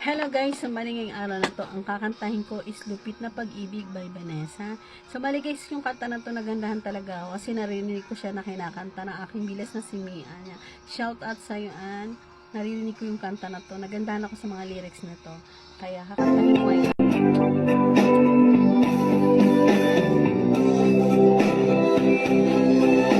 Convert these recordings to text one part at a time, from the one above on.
Hello guys, sa maling araw na to, ang kakantahin ko is Lupit na Pag-ibig by Vanessa. So mali guys, yung kanta na to nagandahan talaga ako kasi narinig ko siya na kinakanta ng aking bilas na si Mia niya. Shout out sa iyo, Ann. Narinig ko yung kanta na to. Nagandahan ako sa mga lyrics na to. Kaya kakantahin ko ngayon. Ano, guys?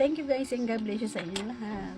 Thank you guys and God bless you sa inyo lahat.